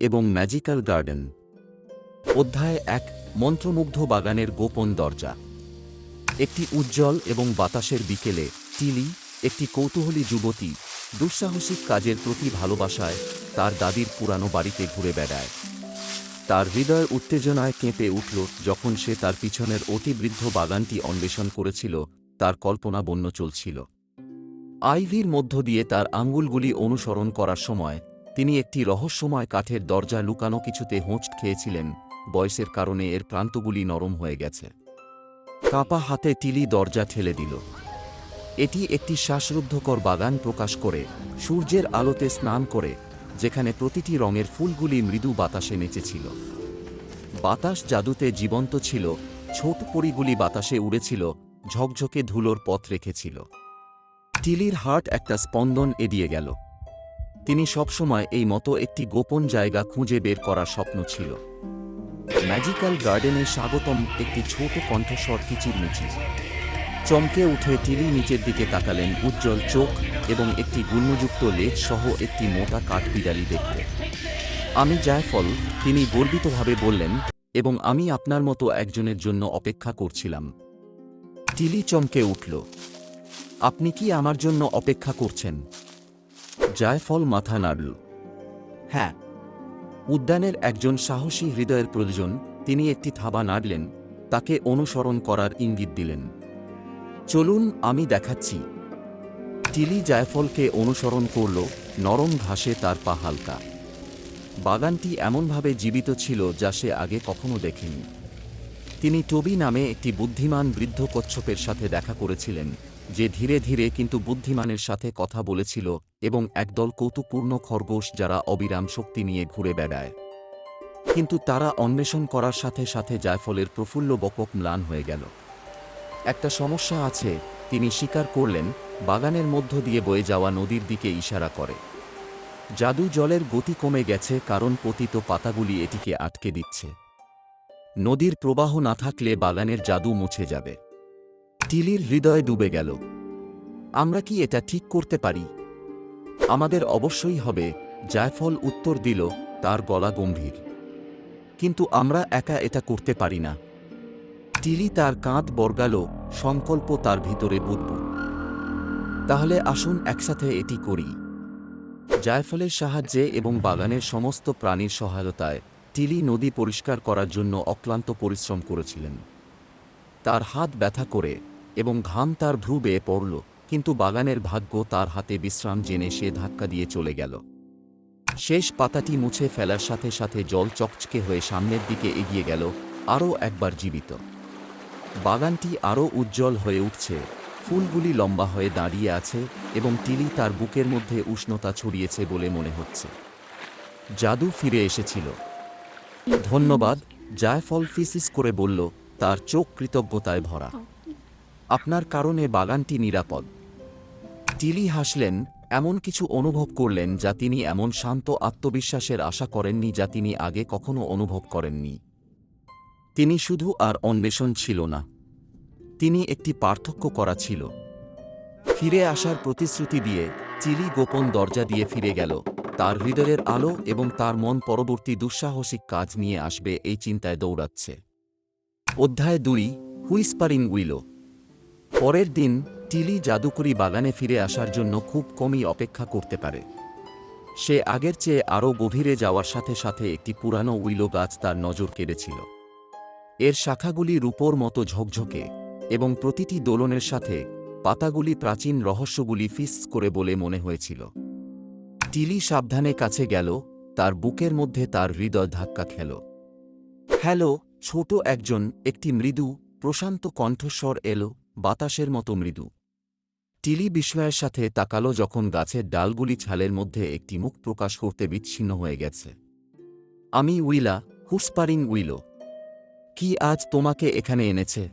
এবং magical garden. অধ্যায় এক, মন্ত্রমুগ্ধ বাগানের গোপন দরজা। একটি উজ্জ্বল এবং বাতাসের বিকেলে টিলি, একটি কৌতূহলী যুবতী, দুঃসাহসিক কাজের প্রতি ভালোবাসায় তার দাদির পুরানো বাড়িতে ঘুরে বেড়ায়। তার হৃদয় উত্তেজনায় কেঁপে উঠল যখন সে তার পিছনের অতিবৃদ্ধ বাগানটি অন্বেষণ করেছিল, তার কল্পনা বন্য চলছিল। আইভির মধ্য দিয়ে তার আঙ্গুলগুলি অনুসরণ করার সময় তিনি একটি রহস্যময় কাঠের দরজা লুকানো কিছুতে হোঁচ খেয়েছিলেন। বয়সের কারণে এর প্রান্তগুলি নরম হয়ে গেছে। কাঁপা হাতে টিলি দরজা ঠেলে দিল। এটি একটি শ্বাসরুদ্ধকর বাগান প্রকাশ করে, সূর্যের আলোতে স্নান করে, যেখানে প্রতিটি রঙের ফুলগুলি মৃদু বাতাসে নেচেছিল। বাতাস জাদুতে জীবন্ত ছিল, ছোট পরিগুলি বাতাসে উড়েছিল, ঝকঝকে ধুলোর পথ রেখেছিল। টিলির হার্ট একটা স্পন্দন এড়িয়ে গেল। তিনি সবসময় এই মতো একটি গোপন জায়গা খুঁজে বের করার স্বপ্ন ছিল। ম্যাজিক্যাল গার্ডেনে স্বাগতম একটি ছোট কণ্ঠস্বর কিচিরমিচির চমকে উঠে টিলি নিচের দিকে তাকালেন উজ্জ্বল চোখ এবং একটি গুল্মযুক্ত লেজ সহ একটি মোটা কাঠবিড়ালি দেখতে। আমি জায়ফল, তিনি গর্বিতভাবে বললেন, এবং আমি আপনার মতো একজনের জন্য অপেক্ষা করছিলাম। টিলি চমকে উঠল, আপনি কি আমার জন্য অপেক্ষা করছেন? জায়ফল মাথা নাড়ল। হ্যাঁ। উদ্যানের একজন সাহসী হৃদয়ের প্রয়োজন তিনি একটি থাবা নাড়লেন তাকে অনুসরণ করার ইঙ্গিত দিলেন। চলুন আমি দেখাচ্ছি। টিলি জায়ফলকে অনুসরণ করল নরম ঘাসে তার পা হালকা। বাগানটি এমনভাবে জীবিত ছিল যা সে আগে কখনো দেখেনি। তিনি টবি নামে একটি বুদ্ধিমান বৃদ্ধ কচ্ছপের সাথে দেখা করেছিলেন। যে ধীরে ধীরে কিন্তু বুদ্ধিমানের সাথে কথা বলেছিল এবং একদল কৌতুকপূর্ণ খরগোশ যারা অবিরাম শক্তি নিয়ে ঘুরে বেড়ায়। কিন্তু তারা অন্বেষণ করার সাথে সাথে জায়ফলের প্রফুল্ল বকক ম্লান হয়ে গেল। একটা সমস্যা আছে, তিনি স্বীকার করলেন, বাগানের মধ্য দিয়ে বয়ে যাওয়া নদীর দিকে ইশারা করে। জাদু জলের গতি কমে গেছে কারণ পতিত পাতাগুলি এটিকে আটকে দিচ্ছে। নদীর প্রবাহ না থাকলে বাগানের জাদু মুছে যাবে। টিলির হৃদয় ডুবে গেল। আমরা কি এটা ঠিক করতে পারি? আমাদের অবশ্যই হবে, জায়ফল উত্তর দিল, তার গলা গম্ভীর। কিন্তু আমরা একা এটা করতে পারি না। টিলি তার কাঁধ বর্গাল, সংকল্প তার ভিতরে বুদবুদ তাহলে আসুন একসাথে এটি করি। জায়ফলের সাহায্যে এবং বাগানের সমস্ত প্রাণীর সহায়তায় টিলি নদী পরিষ্কার করার জন্য অক্লান্ত পরিশ্রম করেছিলেন। তার হাত ব্যথা করে এবং ঘাম তার ভ্রু বেয়ে পড়ল, কিন্তু বাগানের ভাগ্য তার হাতে বিশ্রাম জেনে সে ধাক্কা দিয়ে চলে গেল। শেষ পাতাটি মুছে ফেলার সাথে সাথে জল চকচকে হয়ে সামনের দিকে এগিয়ে গেল, আরও একবার জীবিত। বাগানটি আরও উজ্জ্বল হয়ে উঠছে, ফুলগুলি লম্বা হয়ে দাঁড়িয়ে আছে এবং টিলি তার বুকের মধ্যে উষ্ণতা ছড়িয়েছে বলে মনে হচ্ছে। জাদু ফিরে এসেছিল। ধন্যবাদ জায়ফল ফিসিস করে বলল, তার চোখ কৃতজ্ঞতায় ভরা। আপনার কারণে বাগানটি নিরাপদ। টিলি হাসলেন, এমন কিছু অনুভব করলেন যা তিনি এমন শান্ত আত্মবিশ্বাসের আশা করেননি যা তিনি আগে কখনো অনুভব করেননি। তিনি শুধু আর অন্বেষণ ছিল না, তিনি একটি পার্থক্য করা ছিল। ফিরে আসার প্রতিশ্রুতি দিয়ে চিলি গোপন দরজা দিয়ে ফিরে গেল। তার হৃদয়ের আলো এবং তার মন পরবর্তী দুঃসাহসিক কাজ নিয়ে আসবে এই চিন্তায় দৌড়াচ্ছে। অধ্যায় দুই, হুইসপারিং উইলো। পরের দিন টিলি জাদুকরি বাগানে ফিরে আসার জন্য খুব কমই অপেক্ষা করতে পারে। সে আগের চেয়ে আরও গভীরে যাওয়ার সাথে সাথে একটি পুরানো উইলো গাছ তার নজর কেড়েছিল। এর শাখাগুলি রূপোর মতো ঝকঝকে এবং প্রতিটি দোলনের সাথে পাতাগুলি প্রাচীন রহস্যগুলি ফিস করে বলে মনে হয়েছিল। টিলি সাবধানে কাছে গেল, তার বুকের মধ্যে তার হৃদয় ধাক্কা খেল। হ্যালো, ছোট একজন, একটি মৃদু, প্রশান্ত কণ্ঠস্বর এলো বাতাসের মতো মৃদু। টিলি বিস্ময়ের সাথে তাকালো যখন গাছের ডালগুলি ছালের মধ্যে একটি মুখ প্রকাশ করতে বিচ্ছিন্ন হয়ে গেছে। আমি উইলা, হুসপারিং উইলো। কি আজ তোমাকে এখানে এনেছে?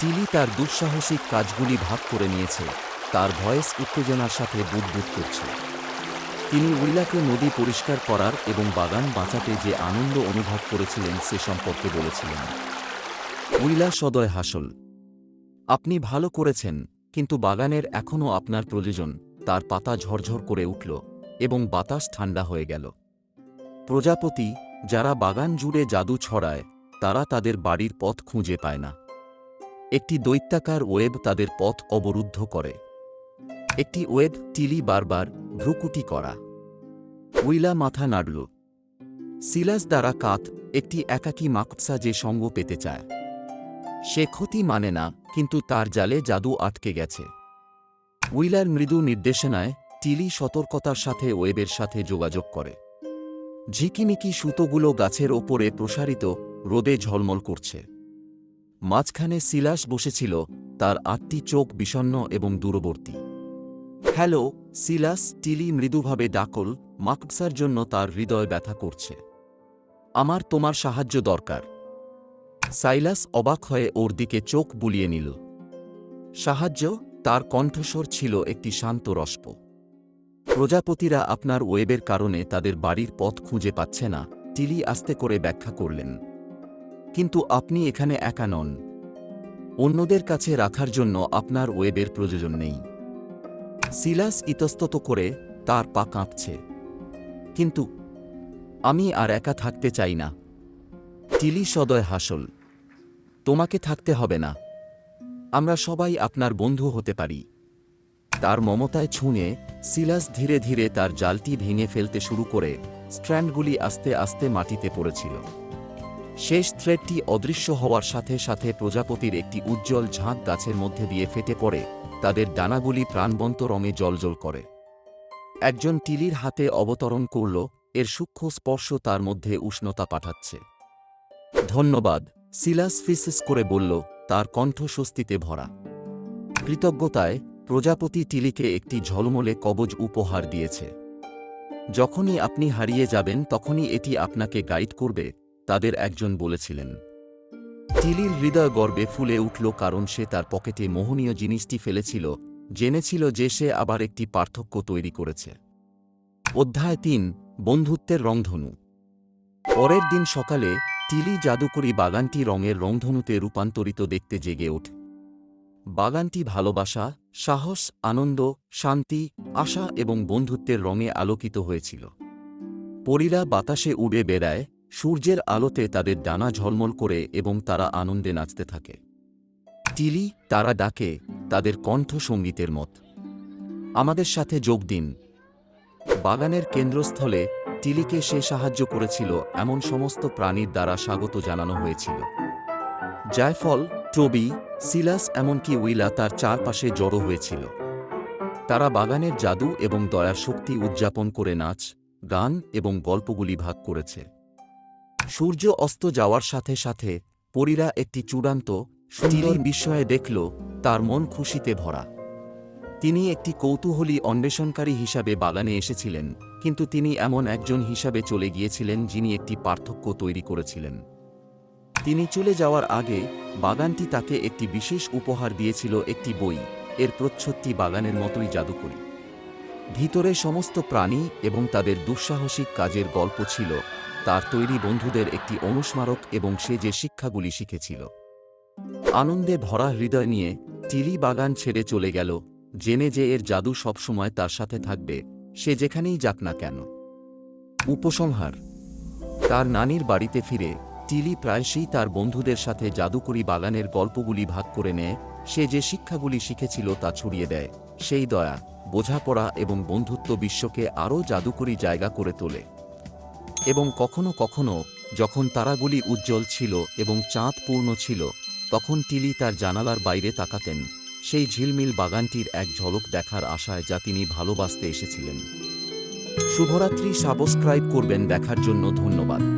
টিলি তার দুঃসাহসিক কাজগুলি ভাগ করে নিয়েছে, তার ভয়েস উত্তেজনার সাথে বুদবুদ করছে। তিনি উইলাকে নদী পরিষ্কার করার এবং বাগান বাঁচাতে যে আনন্দ অনুভব করেছিলেন সে সম্পর্কে বলেছিলেন। উইলা সদয় হাসল। আপনি ভালো করেছেন, কিন্তু বাগানের এখনও আপনার প্রয়োজন। তার পাতা ঝরঝর করে উঠল এবং বাতাস ঠান্ডা হয়ে গেল। প্রজাপতি, যারা বাগান জুড়ে জাদু ছড়ায়, তারা তাদের বাড়ির পথ খুঁজে পায় না। একটি দৈত্যাকার ওয়েব তাদের পথ অবরুদ্ধ করে। একটি ওয়েব টিলি বারবার ভ্রুকুটি করা। উইলা মাথা নাড়ল। সিলাস দ্বারা কাত একটি একাকী মাকসা যে সঙ্গ পেতে চায়। সে ক্ষতি মানে না কিন্তু তার জালে জাদু আটকে গেছে। উইলার মৃদু নির্দেশনায় টিলি সতর্কতার সাথে ওয়েবের সাথে যোগাযোগ করে। ঝিকিমিকি সুতোগুলো গাছের ওপরে প্রসারিত রোদে ঝলমল করছে। মাঝখানে সিলাস বসেছিল, তার আটটি চোখ বিষণ্ণ এবং দূরবর্তী। হ্যালো, সিলাস, টিলি মৃদুভাবে ডাকল মাকসার জন্য তার হৃদয় ব্যথা করছে। আমার তোমার সাহায্য দরকার। সাইলাস অবাক হয়ে ওর দিকে চোখ বুলিয়ে নিল। সাহায্য, তার কণ্ঠস্বর ছিল একটি শান্ত রস্প। প্রজাপতিরা আপনার ওয়েবের কারণে তাদের বাড়ির পথ খুঁজে পাচ্ছে না টিলি আস্তে করে ব্যাখ্যা করলেন। কিন্তু আপনি এখানে একা নন। অন্যদের কাছে রাখার জন্য আপনার ওয়েবের প্রয়োজন নেই। সিলাস ইতস্তত করে তার পা কাঁপছে। কিন্তু আমি আর একা থাকতে চাই না। টিলি সদয় হাসল। তোমাকে থাকতে হবে না। আমরা সবাই আপনার বন্ধু হতে পারি। তার মমতায় ছুঁয়ে সিলাস ধীরে ধীরে তার জালটি ভেঙে ফেলতে শুরু করে স্ট্র্যান্ডগুলি আস্তে আস্তে মাটিতে পড়েছিল। শেষ থ্রেডটি অদৃশ্য হওয়ার সাথে সাথে প্রজাপতির একটি উজ্জ্বল ঝাঁক গাছের মধ্যে দিয়ে ফেটে পড়ে, তাদের ডানাগুলি প্রাণবন্ত রঙে জলজল করে। একজন টিলির হাতে অবতরণ করল, এর সূক্ষ্ম স্পর্শ তার মধ্যে উষ্ণতা পাঠাচ্ছে। ধন্যবাদ। সিলাস ফিসিস করে বলল, তার কণ্ঠ স্বস্তিতে ভরা। কৃতজ্ঞতায় প্রজাপতি টিলিকে একটি ঝলমলে কবজ উপহার দিয়েছে। যখনই আপনি হারিয়ে যাবেন, তখনই এটি আপনাকে গাইড করবে, তাদের একজন বলেছিলেন। টিলির হৃদয় গর্বে ফুলে উঠল কারণ সে তার পকেটে মোহনীয় জিনিসটি ফেলেছিল, জেনেছিল যে সে আবার একটি পার্থক্য তৈরি করেছে। অধ্যায় তিন, বন্ধুত্বের রংধনু। পরের দিন সকালে টিলি জাদুকরি বাগানটি রঙের রংধনুতে রূপান্তরিত দেখতে জেগে ওঠে। বাগানটি ভালোবাসা, সাহস, আনন্দ, শান্তি, আশা এবং বন্ধুত্বের রঙে আলোকিত হয়েছিল। পরীরা বাতাসে উড়ে বেড়ায়, সূর্যের আলোতে তাদের ডানা ঝলমল করে এবং তারা আনন্দে নাচতে থাকে। টিলি তারা ডাকে, তাদের কণ্ঠ সঙ্গীতের মত। আমাদের সাথে যোগ দিন। বাগানের কেন্দ্রস্থলে টিলিকে সে সাহায্য করেছিল এমন সমস্ত প্রাণীর দ্বারা স্বাগত জানানো হয়েছিল। জায়ফল টবি সিলাস এমনকি উইলা তার চারপাশে জড়ো হয়েছিল। তারা বাগানের জাদু এবং দয়ার শক্তি উদযাপন করে নাচ গান এবং গল্পগুলি ভাগ করেছে। সূর্য অস্ত যাওয়ার সাথে সাথে পরীরা একটি চূড়ান্ত সুন্দর বিস্ময়ে দেখল তার মন খুশিতে ভরা। তিনি একটি কৌতূহলী অন্বেষণকারী হিসাবে বাগানে এসেছিলেন, কিন্তু তিনি এমন একজন হিসাবে চলে গিয়েছিলেন যিনি একটি পার্থক্য তৈরি করেছিলেন। তিনি চলে যাওয়ার আগে বাগানটি তাকে একটি বিশেষ উপহার দিয়েছিল একটি বই, এর প্রচ্ছদটি বাগানের মতোই জাদুকরী। ভিতরে সমস্ত প্রাণী এবং তাদের দুঃসাহসিক কাজের গল্প ছিল, তার তৈরি বন্ধুদের একটি অনুস্মারক এবং সে যে শিক্ষাগুলি শিখেছিল। আনন্দে ভরা হৃদয় নিয়ে টিলি বাগান ছেড়ে চলে গেল জেনে যে এর জাদু সবসময় তার সাথে থাকবে, সে যেখানেই যাক না কেন। উপসংহার, তার নানির বাড়িতে ফিরে টিলি প্রায়শই তার বন্ধুদের সাথে জাদুকরি বাগানের গল্পগুলি ভাগ করে নেয়, সে যে শিক্ষাগুলি শিখেছিল তা ছড়িয়ে দেয়, সেই দয়া, বোঝাপড়া এবং বন্ধুত্ব বিশ্বকে আরও জাদুকরি জায়গা করে তোলে। এবং কখনো কখনো যখন তারাগুলি উজ্জ্বল ছিল এবং চাঁদ পূর্ণ ছিল, তখন টিলি তার জানালার বাইরে তাকাতেন। সেই ঝিলমিল বাগানটির এক ঝলক দেখার আশায় যা তিনি ভালোবাসতে এসেছিলেন। শুভরাত্রি, সাবস্ক্রাইব করবেন দেখার জন্য ধন্যবাদ।